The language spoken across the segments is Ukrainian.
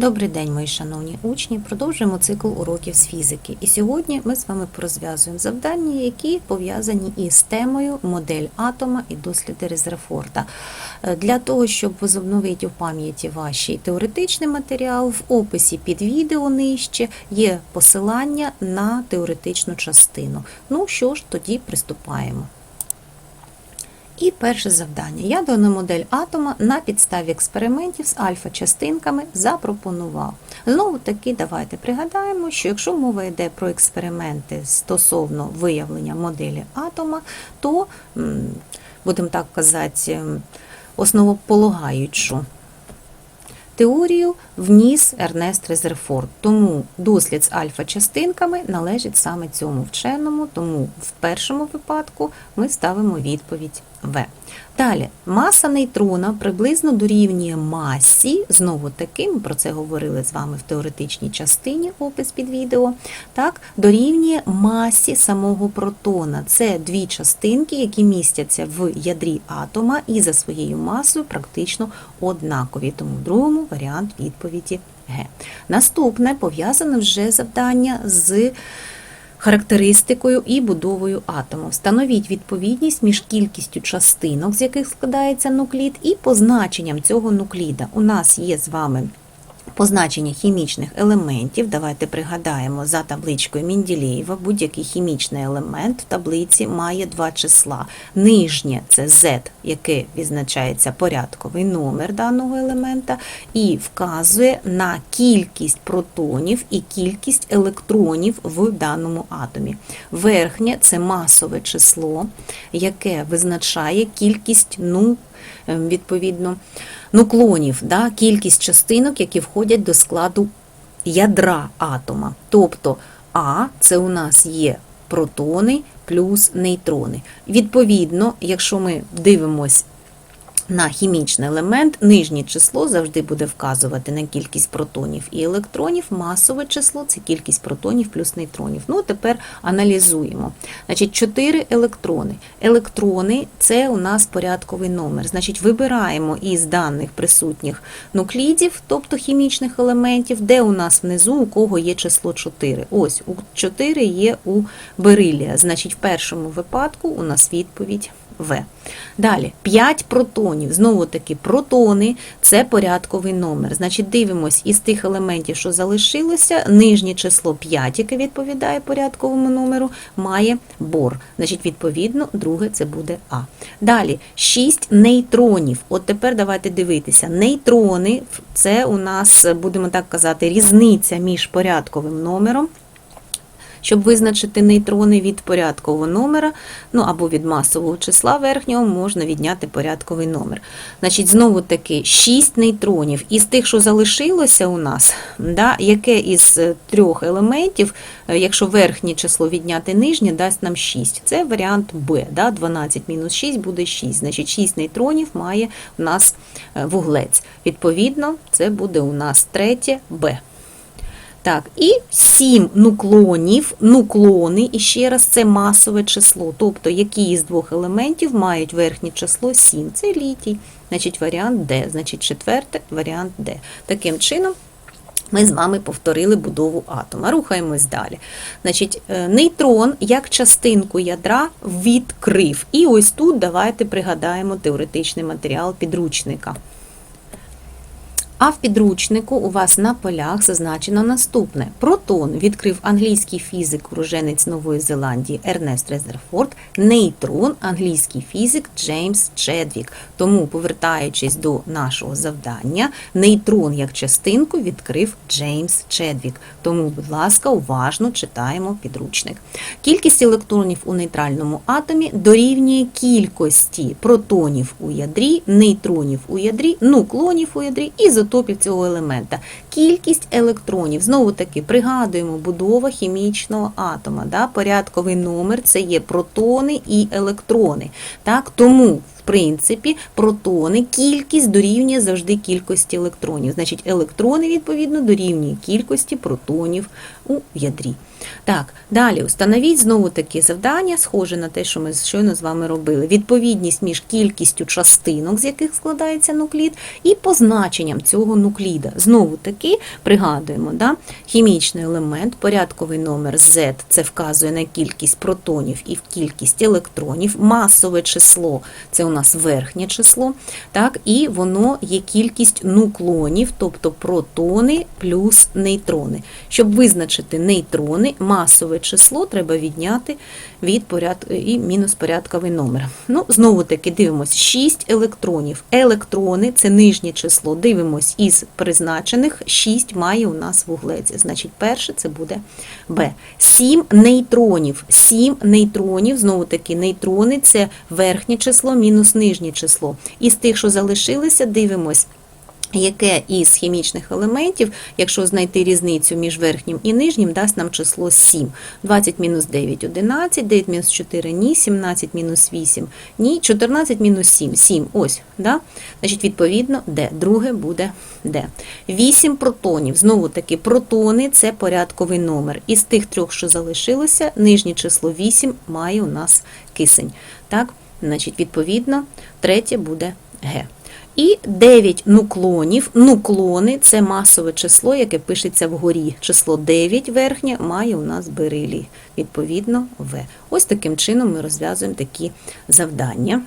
Добрий день, мої шановні учні. Продовжуємо цикл уроків з фізики. І сьогодні ми з вами порозв'язуємо завдання, які пов'язані із темою модель атома і досліди Резерфорда. Е, Для того, щоб возобновити у пам'яті вашій теоретичний матеріал, в описі під відео нижче є посилання на теоретичну частину. Ну що ж, тоді приступаємо. І перше завдання. Я дану модель атома на підставі експериментів з альфа-частинками запропонував. Знову таки, давайте пригадаємо, що якщо мова йде про експерименти стосовно виявлення моделі атома, то, будемо так казати, основополагаючу теорію вніс Ернест Резерфорд. Тому дослід з альфа-частинками належить саме цьому вченому, тому в першому випадку ми ставимо відповідь В. Далі, маса нейтрона приблизно дорівнює масі, знову таки, ми про це говорили з вами в теоретичній частині, опис під відео, так, дорівнює масі самого протона. Це дві частинки, які містяться в ядрі атома і за своєю масою практично однакові. Тому в другому варіант відповіді Г. Наступне пов'язане вже завдання з характеристикою і будовою атому. Встановіть відповідність між кількістю частинок, з яких складається нуклід, і позначенням цього нукліда. У нас є з вами позначення хімічних елементів. Давайте пригадаємо за табличкою Менділеєва, будь-який хімічний елемент в таблиці має два числа. Нижнє це Z, яке відзначається порядковий номер даного елемента, і вказує на кількість протонів і кількість електронів в даному атомі. Верхнє це масове число, яке визначає кількість ну, ем, відповідно нуклонів, да, кількість частинок, які входять до складу ядра атома. Тобто А це у нас є протони плюс нейтрони. Відповідно, якщо ми дивимось на хімічний елемент, нижнє число завжди буде вказувати на кількість протонів і електронів, масове число це кількість протонів плюс нейтронів. Ну, тепер аналізуємо. Значить, 4 електрони. Електрони це у нас порядковий номер. Значить, вибираємо із даних присутніх нуклідів, тобто хімічних елементів, де у нас внизу у кого є число 4. Ось, у 4 є у берилія. Значить, в першому випадку у нас відповідь В. Далі 5 протонів. Знову таки, протони це порядковий номер. Значить, дивимось із тих елементів, що залишилося, нижнє число 5, яке відповідає порядковому номеру, має бор. Значить, відповідно, друге це буде А. Далі 6 нейтронів. От тепер давайте дивитися. Нейтрони це у нас, будемо так казати, різниця між порядковим номером. Щоб визначити нейтрони від порядкового номера, ну або від масового числа верхнього, можна відняти порядковий номер. Значить, знову таки 6 нейтронів. Із тих, що залишилося у нас, да, яке із е, трьох елементів, е, якщо верхнє число відняти нижнє, дасть нам 6. Це варіант Б. Да, 12 мінус 6 буде 6. Значить, 6 нейтронів має у нас е, вуглець. Відповідно, це буде у нас третє Б. Так, і 7 нуклонів, нуклони, і ще раз це масове число, тобто які із двох елементів мають верхнє число 7. Це літій, значить варіант Д, значить четверте варіант Д. Таким чином, ми з вами повторили будову атома. Рухаємось далі. Значить, е, нейтрон як частинку ядра відкрив. І ось тут давайте пригадаємо теоретичний матеріал підручника. А в підручнику у вас на полях зазначено наступне: протон відкрив англійський фізик, уроженець Нової Зеландії Ернест Резерфорд, нейтрон англійський фізик Джеймс Чедвік. Тому, повертаючись до нашого завдання, нейтрон як частинку відкрив Джеймс Чедвік. Тому, будь ласка, уважно читаємо підручник. Кількість електронів у нейтральному атомі дорівнює кількості протонів у ядрі, нейтронів у ядрі, нуклонів у ядрі і ізотопів цього елемента. Кількість електронів. Знову таки пригадуємо будова хімічного атома. Да? Порядковий номер це є протони і електрони. Так? Тому в принципі, протони, кількість дорівнює завжди кількості електронів. Значить, електрони, відповідно, дорівнює кількості протонів у ядрі. Так, далі установіть знову таке завдання, схоже на те, що ми щойно з вами робили. Відповідність між кількістю частинок, з яких складається нуклід, і позначенням цього нукліда. Знову таки, пригадуємо, да? хімічний елемент, порядковий номер Z це вказує на кількість протонів і в кількість електронів, масове число це у нас верхнє число, так? і воно є кількість нуклонів, тобто протони плюс нейтрони. Щоб визначити нейтрони, масове число треба відняти від порядку і мінус порядковий номер. Ну, знову таки дивимось 6 електронів. Електрони це нижнє число. Дивимось із призначених 6 має у нас вуглець. Значить, перше це буде Б. 7 нейтронів. 7 нейтронів, знову таки, нейтрони це верхнє число мінус нижнє число. Із тих, що залишилися, дивимось. Яке із хімічних елементів, якщо знайти різницю між верхнім і нижнім, дасть нам число 7. 20 мінус 9 – 11, 9 мінус 4 – ні, 17 мінус 8 – ні, 14 мінус 7 – 7, ось, да? Значить, відповідно, Д. Друге буде Д. 8 протонів, знову таки, протони – це порядковий номер. Із тих трьох, що залишилося, нижнє число 8 має у нас кисень. Так, значить, відповідно, третє буде Г. І 9 нуклонів. Нуклони це масове число, яке пишеться вгорі. Число 9 верхнє має у нас берилі, відповідно, В. Ось таким чином ми розв'язуємо такі завдання.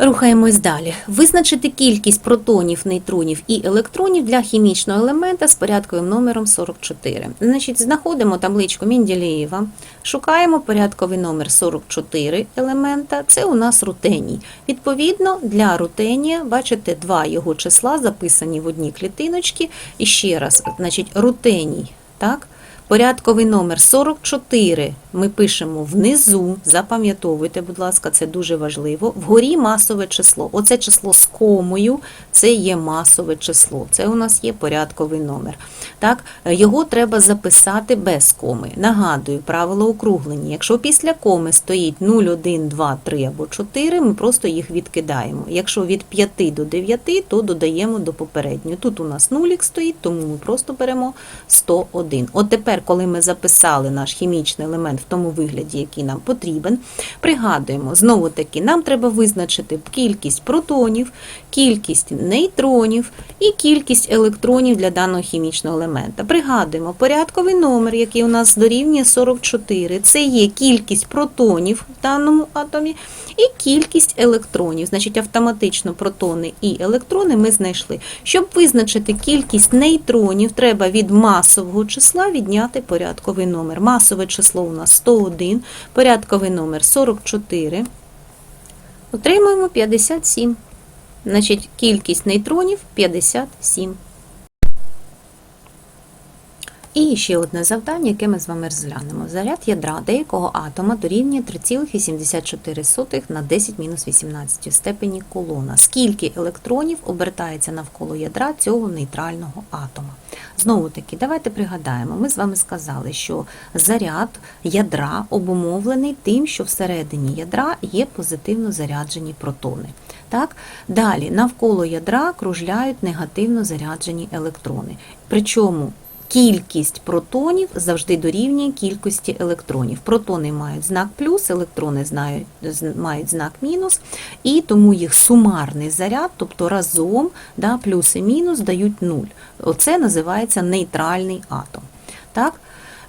Рухаємось далі. Визначити кількість протонів, нейтронів і електронів для хімічного елемента з порядковим номером 44. Значить, знаходимо табличку Менділеєва, шукаємо порядковий номер 44 елемента. Це у нас рутеній. Відповідно, для рутенія, бачите, два його числа записані в одній клітиночці. І ще раз, значить, рутеній, так? Порядковий номер 44 ми пишемо внизу, запам'ятовуйте, будь ласка, це дуже важливо. Вгорі масове число. Оце число з комою, це є масове число. Це у нас є порядковий номер. Так, Його треба записати без коми. Нагадую, правило округлення. Якщо після коми стоїть 0, 1, 2, 3 або 4, ми просто їх відкидаємо. Якщо від 5 до 9, то додаємо до попереднього. Тут у нас нулік стоїть, тому ми просто беремо 101. От тепер, коли ми записали наш хімічний елемент тому вигляді, який нам потрібен, пригадуємо, знову таки, нам треба визначити кількість протонів, кількість нейтронів і кількість електронів для даного хімічного елемента. Пригадуємо, порядковий номер, який у нас дорівнює 44, це є кількість протонів в даному атомі і кількість електронів. Значить, автоматично протони і електрони ми знайшли. Щоб визначити кількість нейтронів, треба від масового числа відняти порядковий номер. Масове число у нас 101, порядковий номер 44. Отримуємо 57. Значить, кількість нейтронів 57. І ще одне завдання, яке ми з вами розглянемо. Заряд ядра деякого атома дорівнює 3,74 на 10 мінус 18 степені колона. Скільки електронів обертається навколо ядра цього нейтрального атома? Знову таки, давайте пригадаємо, ми з вами сказали, що заряд ядра обумовлений тим, що всередині ядра є позитивно заряджені протони. Так? Далі навколо ядра кружляють негативно заряджені електрони. Причому Кількість протонів завжди дорівнює кількості електронів. Протони мають знак плюс, електрони мають знак мінус, і тому їх сумарний заряд, тобто разом да, плюс і мінус дають нуль. Оце називається нейтральний атом. Так?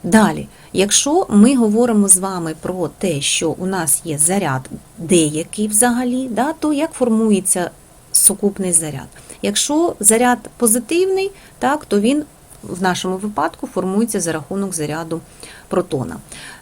Далі, якщо ми говоримо з вами про те, що у нас є заряд деякий взагалі, да, то як формується сукупний заряд? Якщо заряд позитивний, так, то він в нашому випадку формується за рахунок заряду протона.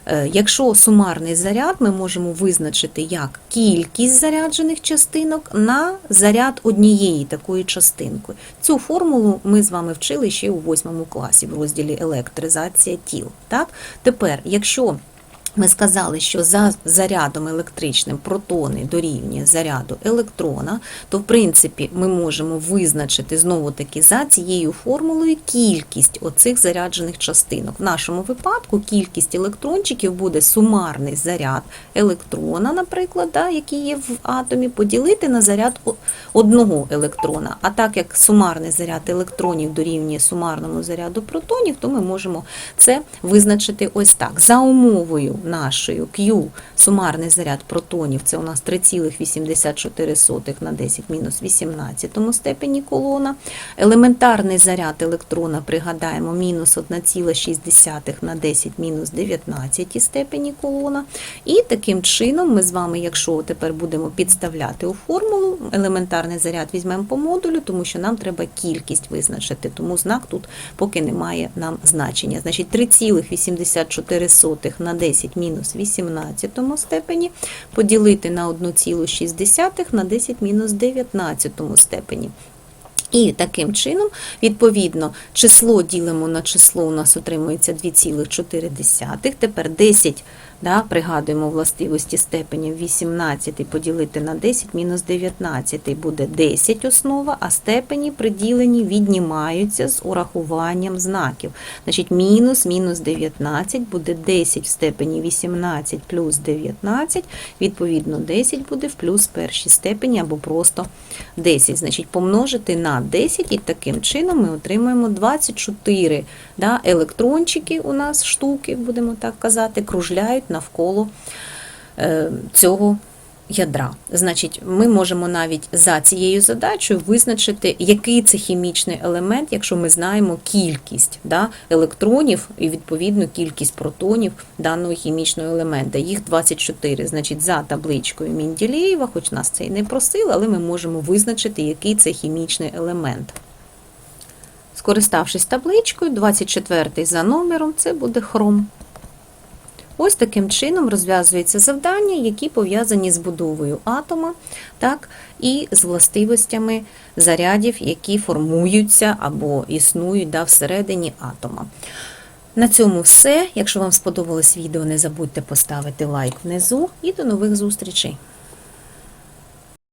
Е, Якщо сумарний заряд, ми можемо визначити як кількість заряджених частинок на заряд однієї такої частинки. Цю формулу ми з вами вчили ще у 8 класі в розділі електризація тіл. Так? Тепер, якщо ми сказали, що за зарядом електричним протони дорівнює заряду електрона, то в принципі ми можемо визначити знову таки за цією формулою кількість оцих заряджених частинок. В нашому випадку кількість електрончиків буде сумарний заряд електрона, наприклад, да, який є в атомі, поділити на заряд одного електрона. А так як сумарний заряд електронів дорівнює сумарному заряду протонів, то ми можемо це визначити ось так. За умовою нашою Q, сумарний заряд протонів, це у нас 3,84 на 10 мінус 18 степені колона. Елементарний заряд електрона, пригадаємо, мінус 1,6 на 10 мінус 19 степені колона. І таким чином ми з вами, якщо тепер будемо підставляти у формулу, елементарний заряд візьмемо по модулю, тому що нам треба кількість визначити, тому знак тут поки не має нам значення. Значить, 3,84 на 10 мінус 18 степені поділити на 1,6 на 10 мінус 19 степені. І таким чином, відповідно, число ділимо на число, у нас отримується 2,4. Тепер 10, да, пригадуємо властивості степенів 18 поділити на 10, мінус 19 буде 10 основа, а степені приділені віднімаються з урахуванням знаків. Значить, мінус, мінус 19 буде 10 в степені 18 плюс 19, відповідно 10 буде в плюс першій степені або просто 10. Значить, помножити на 10 і таким чином ми отримуємо 24 да, електрончики у нас, штуки, будемо так казати, кружляють навколо е, цього ядра. Значить, ми можемо навіть за цією задачею визначити, який це хімічний елемент, якщо ми знаємо кількість да, електронів і відповідно кількість протонів даного хімічного елемента. Їх 24. Значить, за табличкою Мінділєєва, хоч нас це і не просили, але ми можемо визначити, який це хімічний елемент. Скориставшись табличкою, 24 за номером, це буде хром. Ось таким чином розв'язуються завдання, які пов'язані з будовою атома, так, і з властивостями зарядів, які формуються або існують да, всередині атома. На цьому все. Якщо вам сподобалось відео, не забудьте поставити лайк внизу і до нових зустрічей!